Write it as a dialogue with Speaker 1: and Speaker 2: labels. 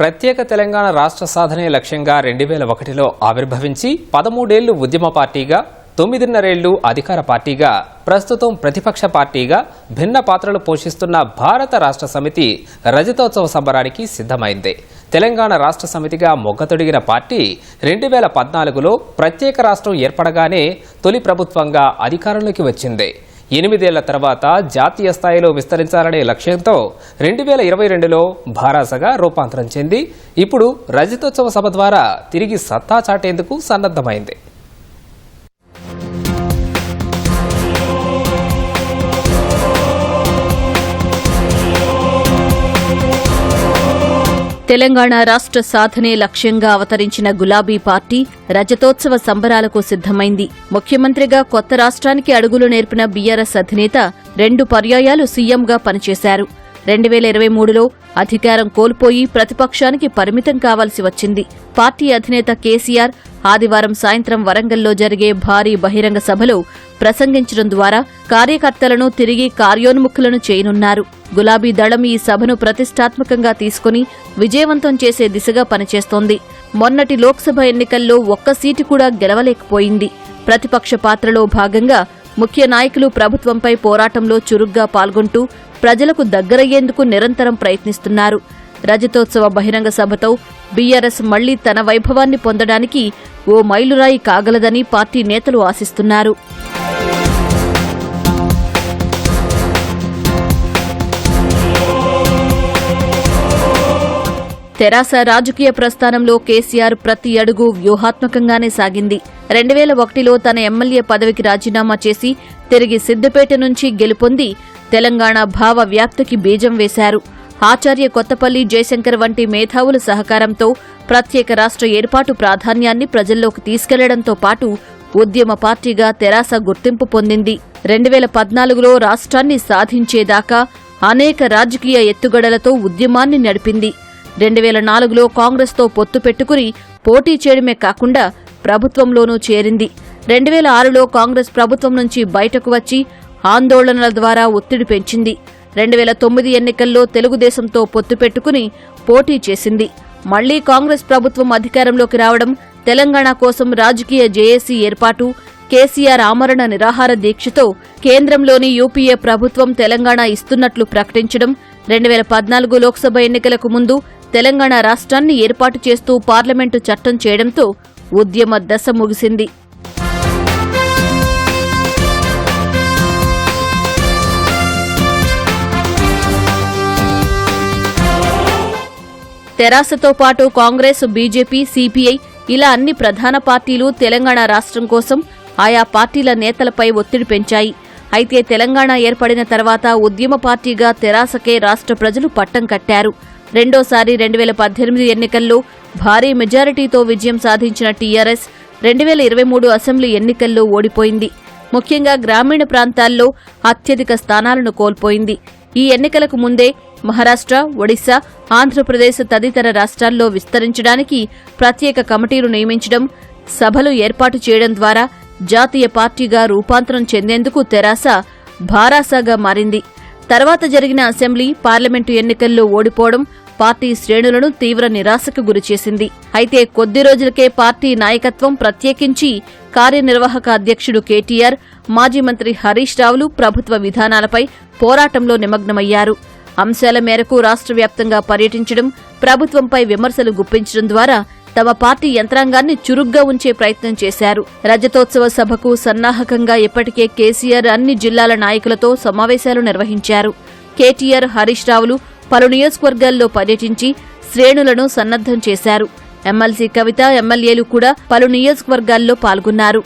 Speaker 1: ప్రత్యేక తెలంగాణ రాష్ట్ర సాధనే లక్ష్యంగా రెండు వేల ఒకటిలో ఆవిర్భవించి పదమూడేళ్ళు ఉద్యమ పార్టీగా తొమ్మిదిన్నరేళ్ళు అధికార పార్టీగా ప్రస్తుతం ప్రతిపక్ష పార్టీగా భిన్న పాత్రలు పోషిస్తున్న భారత రాష్ట్ర సమితి రజతోత్సవ సంబరానికి సిద్ధమైంది. తెలంగాణ రాష్ట్ర సమితిగా మొగ్గతొడిగిన పార్టీ రెండు వేల పద్నాలుగులో ప్రత్యేక రాష్ట్రం ఏర్పడగానే తొలి ప్రభుత్వంగా అధికారంలోకి వచ్చింది. ఎనిమిదేళ్ళ తర్వాత జాతీయ స్థాయిలో విస్తరించాలనే లక్ష్యంతో రెండు వేల ఇరవై రెండులో భారాసగా రూపాంతరం చెంది ఇప్పుడు రజతోత్సవ సభ ద్వారా తిరిగి సత్తా చాటేందుకు సన్నద్ధమైంది.
Speaker 2: తెలంగాణ రాష్ట్ర సాధనే లక్ష్యంగా అవతరించిన గులాబీ పార్టీ రజతోత్సవ సంబరాలకు సిద్ధమైంది. ముఖ్యమంత్రిగా కొత్త రాష్ట్రానికి అడుగులు నేర్పిన బీఆర్ఎస్ అధినేత రెండు పర్యాయాలు సీఎంగా పనిచేశారు. రెండు వేల ఇరవై మూడులో అధికారం కోల్పోయి ప్రతిపక్షానికి పరిమితం కావాల్సి వచ్చింది. పార్టీ అధినేత కేసీఆర్ ఆదివారం సాయంత్రం వరంగల్లో జరిగే భారీ బహిరంగ సభలో ప్రసంగించడం ద్వారా కార్యకర్తలను తిరిగి కార్యోన్ముఖులను చేయనున్నారు. గులాబీ దళం ఈ సభను ప్రతిష్టాత్మకంగా తీసుకుని విజయవంతం చేసే దిశగా పనిచేస్తోంది. మొన్నటి లోక్సభ ఎన్నికల్లో ఒక్క సీటు కూడా గెలవలేకపోయింది. ప్రతిపక్ష పాత్రలో భాగంగా ముఖ్య నాయకులు ప్రభుత్వంపై పోరాటంలో చురుగ్గా పాల్గొంటూ ప్రజలకు దగ్గరయ్యేందుకు నిరంతరం ప్రయత్నిస్తున్నారు. రజతోత్సవ బహిరంగ సభతో బీఆర్ఎస్ మళ్ళీ తన వైభవాన్ని పొందడానికి ఓ మైలురాయి కాగలదని పార్టీ నేతలు ఆశిస్తున్నారు. తెరాస రాజకీయ ప్రస్థానంలో కేసీఆర్ ప్రతి అడుగు వ్యూహాత్మకంగానే సాగింది. రెండు వేల ఒకటిలో తన ఎమ్మెల్యే పదవికి రాజీనామా చేసి తిరిగి సిద్దిపేట నుంచి గెలుపొంది తెలంగాణ భావ వ్యాప్తికి బీజం వేశారు. ఆచార్య కొత్తపల్లి జయశంకర్ వంటి మేధావుల సహకారంతో ప్రత్యేక రాష్ట్ర ఏర్పాటు ప్రాధాన్యాన్ని ప్రజల్లోకి తీసుకెళ్ళడంతో పాటు ఉద్యమ పార్టీగా తెరాస గుర్తింపు పొందింది. రెండు వేల పద్నాలుగులో రాష్ట్రాన్ని సాధించేదాకా అనేక రాజకీయ ఎత్తుగడలతో ఉద్యమాన్ని నడిపింది. రెండు వేల నాలుగులో కాంగ్రెస్తో పొత్తు పెట్టుకుని పోటీ చేయడమే కాకుండా ప్రభుత్వంలోనూ చేరింది. రెండు వేల ఆరులో కాంగ్రెస్ ప్రభుత్వం నుంచి బయటకు వచ్చి ఆందోళనల ద్వారా ఒత్తిడి పెంచింది. రెండు వేల తొమ్మిది ఎన్నికల్లో తెలుగుదేశంతో పొత్తు పెట్టుకుని పోటీ చేసింది. మళ్ళీ కాంగ్రెస్ ప్రభుత్వం అధికారంలోకి రావడం తెలంగాణ కోసం రాజకీయ జేఏసీ ఏర్పాటు కేసీఆర్ ఆమరణ నిరాహార దీక్షతో కేంద్రంలోని యూపీఏ ప్రభుత్వం తెలంగాణ ఇస్తున్నట్లు ప్రకటించడం రెండు వేల పద్నాలుగు లోక్సభ ఎన్నికలకు ముందు తెలంగాణ రాష్ట్రాన్ని ఏర్పాటు చేస్తూ పార్లమెంటు చట్టం చేయడంతో ఉద్యమ దశ ముగిసింది. తెరాసతో పాటు కాంగ్రెస్ బీజేపీ సిపిఐ ఇలా అన్ని ప్రధాన పార్టీలు తెలంగాణ రాష్ట్రం కోసం ఆయా పార్టీల నేతలపై ఒత్తిడి పెంచాయి. అయితే తెలంగాణ ఏర్పడిన తర్వాత ఉద్యమ పార్టీగా తెరాసకే రాష్ట్ర ప్రజలు పట్టం కట్టారు. రెండోసారి రెండు వేల పద్దెనిమిది ఎన్నికల్లో భారీ మెజారిటీతో విజయం సాధించిన టీఆర్ఎస్ రెండు వేల ఇరవై మూడు అసెంబ్లీ ఎన్నికల్లో ఓడిపోయింది. ముఖ్యంగా గ్రామీణ ప్రాంతాల్లో అత్యధిక స్థానాలను కోల్పోయింది. ఈ ఎన్నికలకు ముందే మహారాష్ట్ర ఒడిశా ఆంధ్రప్రదేశ్ తదితర రాష్ట్రాల్లో విస్తరించడానికి ప్రత్యేక కమిటీలు నియమించడం సభలు ఏర్పాటు చేయడం ద్వారా జాతీయ పార్టీగా రూపాంతరం చెందేందుకు తెరాస భారాసాగా మారింది. తర్వాత జరిగిన అసెంబ్లీ పార్లమెంటు ఎన్నికల్లో ఓడిపోవడం పార్టీ శ్రేణులను తీవ్ర నిరాశకు గురిచేసింది అయితే కొద్ది రోజులకే పార్టీ నాయకత్వం ప్రత్యేకించి కార్యనిర్వాహక అధ్యక్షుడు కేటీఆర్ మాజీ మంత్రి హరీష్ రావులు ప్రభుత్వ విధానాలపై పోరాటంలో నిమగ్నమయ్యారు. అంశాల మేరకు రాష్ట్ర వ్యాప్తంగా పర్యటించడం ప్రభుత్వంపై విమర్శలు గుప్పించడం ద్వారా తమ పార్టీ యంత్రాంగాన్ని చురుగ్గా ఉంచే ప్రయత్నం చేశారు. రజతోత్సవ సభకు సన్నాహకంగా ఇప్పటికే కేసీఆర్ అన్ని జిల్లాల నాయకులతో సమావేశాలు నిర్వహించారు. కేటీఆర్ హరీష్ రావులు పలు నియోజకవర్గాల్లో పర్యటించి శ్రేణులను సన్నద్దం చేశారు. ఎమ్మెల్సీ కవిత ఎమ్మెల్యేలు కూడా పలు నియోజకవర్గాల్లో పాల్గొన్నారు.